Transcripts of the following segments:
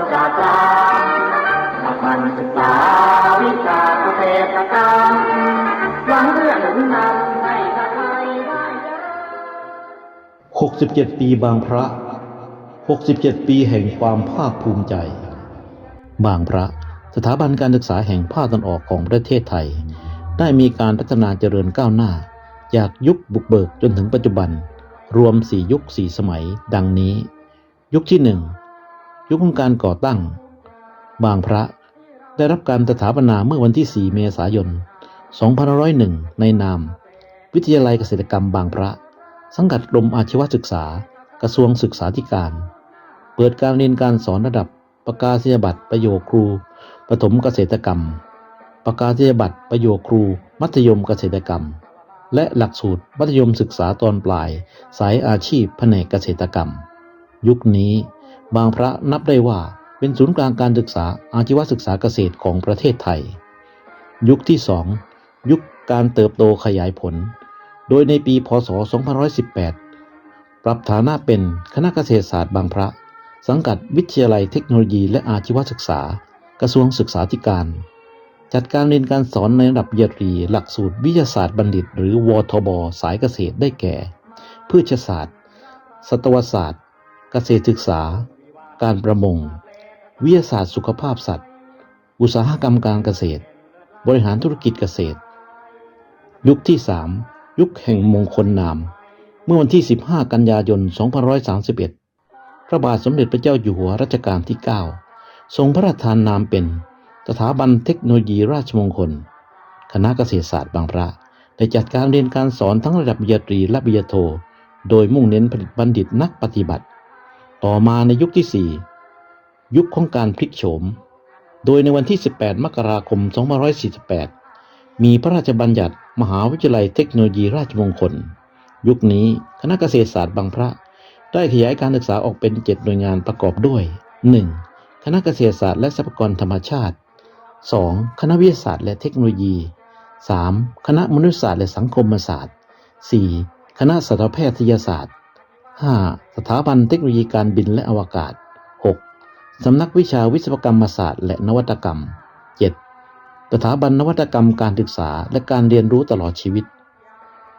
คนทุกคนจากลาหลักมันศึกษาวิชาเกษตรกรรมหวังเพื่อหนุนนำให้ชาติไทยได้เจริญ67ปีบางพระ67ปีแห่งความภาคภูมิใจ บางพระสถาบันการศึกษาแห่งภาคตะวันออกของประเทศไทย ได้มีการพัฒนาเจริญก้าวหน้า จากยุคบุกเบิกจนถึงปัจจุบัน รวม 4 ยุค 4 สมัย ดังนี้ ยุคที่ 1 ยุคของการก่อตั้ง บางพระได้รับการสถาปนาเมื่อวันที่ 4 เมษายน 2501 ในนาม วิทยาลัยเกษตรกรรมบางพระ สังกัดกรมอาชีวศึกษา กระทรวงศึกษาธิการ เปิดการเรียนการสอนระดับประกาศนียบัตรประโยคครูประถมเกษตรกรรม ประกาศนียบัตรประโยคครู มัธยมเกษตรกรรม และหลักสูตรมัธยมศึกษาตอนปลาย สายอาชีพแผนกเกษตรกรรม ยุคนี้ บางพระนับได้ว่าเป็นศูนย์กลางการศึกษาอาชีวศึกษาเกษตรของประเทศไทย ยุคที่สองยุคการเติบโตขยายผล โดยในปีพศ 2518 ปรับฐานะเป็นคณะเกษตรศาสตร์บางพระ สังกัดวิทยาลัยเทคโนโลยีและอาชีวศึกษา กระทรวงศึกษาธิการ จัดการเรียนการสอนในระดับปริญญาตรีหลักสูตรวิทยาศาสตร์บัณฑิต หรือวทบ สายเกษตรได้แก่ พืชศาสตร์สัตวศาสตร์ เกษตรศึกษา การประมง วิทยาศาสตร์สุขภาพสัตว์ อุตสาหกรรมการเกษตร บริหารธุรกิจเกษตร ยุคที่ 3 ยุคแห่งมงคลนาม เมื่อวันที่ 15 กันยายน 2531 พระบาทสมเด็จพระเจ้าอยู่หัวรัชกาลที่ 9 ทรงพระราชทานนามเป็น สถาบันเทคโนโลยีราชมงคล คณะเกษตรศาสตร์บางพระได้จัดการเรียนการสอนทั้งระดับปริญญาตรีและปริญญาโท โดยมุ่งเน้นผลิตบัณฑิตนักปฏิบัติ ต่อมาในยุคที่ 4 ยุคของการพลิกโฉม โดยในวันที่ 18 มกราคม 2548 มีพระราชบัญญัติมหาวิทยาลัยเทคโนโลยีราชมงคล ยุคนี้คณะเกษตรศาสตร์บางพระ ได้ขยายการศึกษาออกเป็น 7 หน่วยงานประกอบด้วย 1. คณะเกษตรศาสตร์และทรัพยากรธรรมชาติ 2. คณะวิทยาศาสตร์และเทคโนโลยี 3. คณะมนุษยศาสตร์และสังคมศาสตร์ 4. คณะสัตวแพทยศาสตร์ 5. สถาบันเทคโนโลยีการบินและอวกาศ 6. สำนักวิชาวิศวกรรมศาสตร์และนวัตกรรม 7. สถาบันนวัตกรรมการศึกษาและการเรียนรู้ตลอดชีวิต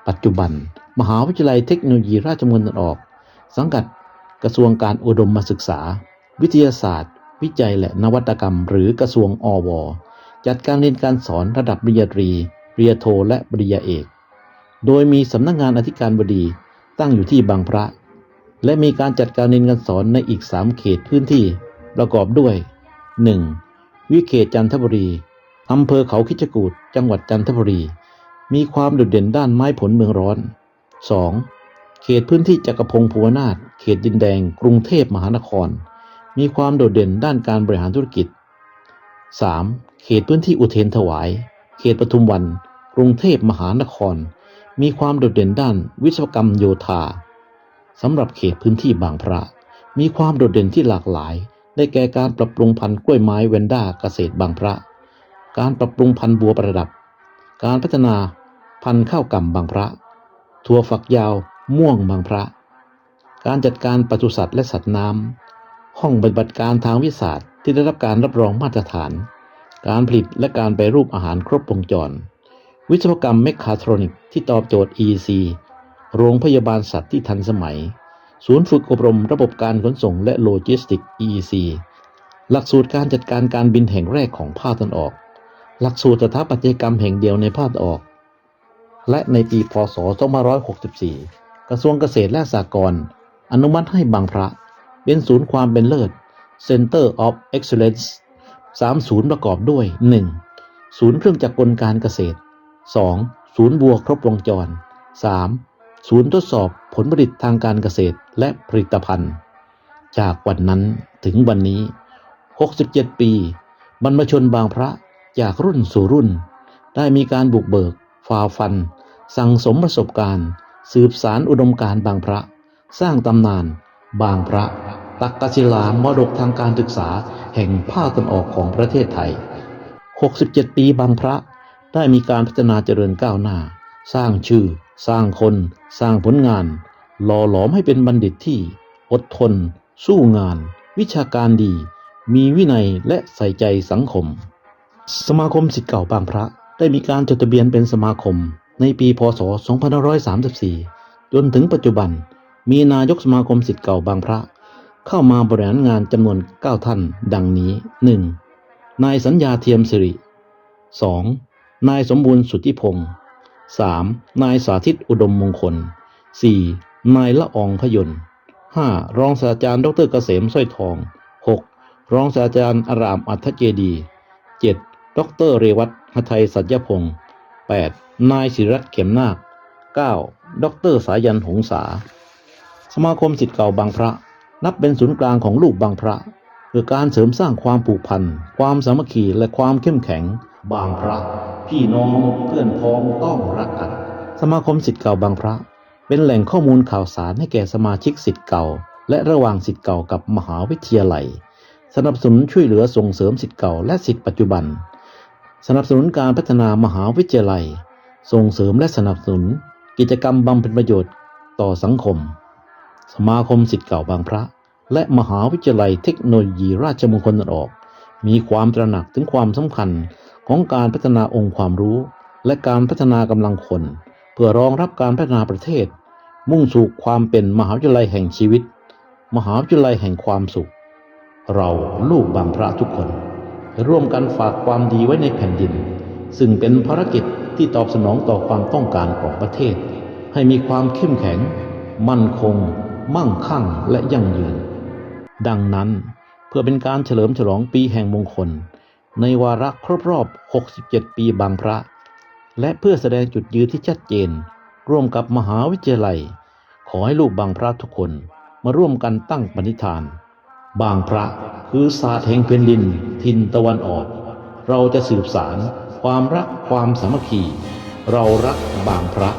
ปัจจุบัน มหาวิทยาลัยเทคโนโลยีราชมงคลออก สังกัดกระทรวงการอุดมศึกษา วิทยาศาสตร์ วิจัยและนวัตกรรม หรือกระทรวงอว จัดการเรียนการสอนระดับปริญญาตรี ปริญญาโท และปริญญาเอก โดยมีสำนักงานอธิการบดีตั้งอยู่ที่บางพระ และมีการจัดการเรียนการสอนในอีก 3 เขตพื้นที่ประกอบด้วย 1. วิเขตจันทบุรีอำเภอเขาคิชกูดจังหวัดจันทบุรี มีความโดดเด่นด้านไม้ผลเมืองร้อน 2. เขตพื้นที่จักรพงศ์ภูวนาถเขตดินแดง กรุงเทพมหานคร มีความโดดเด่นด้านการบริหารธุรกิจ 3. เขตพื้นที่อุเทนถวาย เขตปทุมวัน กรุงเทพมหานคร มีความโดดเด่นด้านวิศวกรรมโยธา สำหรับเขตพื้นที่บางพระ มีความโดดเด่นที่หลากหลาย ได้แก่การปรับปรุงพันธุ์กล้วยไม้เวนด้าเกษตรบางพระ การปรับปรุงพันธุ์บัวประดับ การพัฒนาพันธุ์ข้าวกล่ำบางพระถั่วฝักยาวม่วงบางพระ การจัดการปศุสัตว์และสัตว์น้ำ ห้องปฏิบัติการทางวิทยาศาสตร์ที่ได้รับการรับรองมาตรฐาน การผลิตและการแปรูปอาหารครบวงจร วิศวกรรมเมคาทรอนิกที่ตอบโจทย์ EC โรงพยาบาลสัตว์ที่ทันสมัย ศูนย์ฝึกอบรมระบบการขนส่งและโลจิสติก EEC หลักสูตรการจัดการการบินแห่งแรกของภาคตะวันออก หลักสูตรสถาปัตยกรรมแห่งเดียวในภาคตะวันออก และในปี พศ 2564 กระทรวงเกษตรและสหกรณ์อนุมัติให้บางพระ เป็นศูนย์ความเป็นเลิศ Center of Excellence 3ศูนย์ประกอบด้วย 1. ศูนย์เครื่องจักรกลการเกษตร 2. ศูนย์บัวครบวงจร 3. ศูนย์ทดสอบผลผลิตทางการเกษตรและผลิตภัณฑ์ จากวันนั้นถึงวันนี้ 67 ปี บรรพชนบางพระจากรุ่นสู่รุ่น ได้มีการบุกเบิกฝ่าฟัน สั่งสมประสบการณ์ สืบสารอุดมการณ์บางพระ สร้างตำนาน บางพระ ตักกศิลามรดกทางการศึกษาแห่งภาคตะวันออกของประเทศไทย 67 ปีบางพระได้มีการพัฒนาเจริญก้าวหน้า สร้างชื่อ สร้างคนสร้างผลงาน หล่อหลอมให้เป็นบัณฑิตที่ อดทน สู้งาน วิชาการดี มีวินัยและใส่ใจสังคม สมาคมสิทธิ์เก่าบางพระได้มีการจดทะเบียนเป็นสมาคม ในปีพศ 2534 จนถึงปัจจุบัน มีนายกสมาคมสิทธิ์เก่าบางพระ เข้ามาบริหารงานจำนวน 9 ท่าน ดังนี้ 1. นายสัญญาเทียมสิริ 2. นายสมบูรณ์สุทธิพงศ์ 3. นายสาธิตอุดมมงคล 4. นายละอองพยนต์ 5. รองศาสตราจารย์ดรเกษมสร้อยทอง 6. รองศาสตราจารย์อารามอัธเจดี 7. ดรเรวัตหทัยสัญญพงศ์ 8. นายศิรัตน์เข็มนาค 9. ดรสายันหงษา สมาคมสิทธิ์เก่าบางพระ นับเป็นศูนย์กลางของลูกบางพระเพื่อการเสริมสร้างความผูกพัน ความสามัคคีและความเข้มแข็ง บางพระ พี่น้องเพื่อนพ้องต้องรักกัน สมาคมสิทธิ์เก่าบางพระ เป็นแหล่งข้อมูลข่าวสารให้แก่สมาชิกสิทธิ์เก่า และระหว่างสิทธิ์เก่ากับมหาวิทยาลัย สนับสนุนช่วยเหลือส่งเสริมสิทธิ์เก่าและสิทธิ์ปัจจุบัน สนับสนุนการพัฒนามหาวิทยาลัย ส่งเสริมและสนับสนุน กิจกรรมบำเพ็ญประโยชน์ต่อสังคม สมาคมสิทธิ์เก่าบางพระ และมหาวิทยาลัยเทคโนโลยีราชมงคลตะวันออก มีความตระหนักถึงความสำคัญ ของการพัฒนาองค์ความรู้ และการพัฒนากำลังคน เพื่อรองรับการพัฒนาประเทศ มุ่งสู่ความเป็นมหาวิทยาลัยแห่งชีวิต มหาวิทยาลัยแห่งความสุข เราลูกบางพระทุกคน ร่วมกันฝากความดีไว้ในแผ่นดิน ซึ่งเป็นภารกิจที่ตอบสนองต่อความต้องการของประเทศ ให้มีความเข้มแข็ง มั่นคง มั่งคั่งและยั่งยืน ดังนั้นเพื่อเป็นการเฉลิมฉลองปีแห่งมงคล ในวาระครบรอบ 67 ปีบางพระ และเพื่อแสดงจุดยืนที่ชัดเจน ร่วมกับมหาวิทยาลัย ขอให้ลูกบางพระทุกคนมาร่วมกันตั้งปณิธาน บางพระคือศาสตร์แห่งแผ่นดินทินตะวันออก เราจะสืบสารความรักความสามัคคี เรารักบางพระ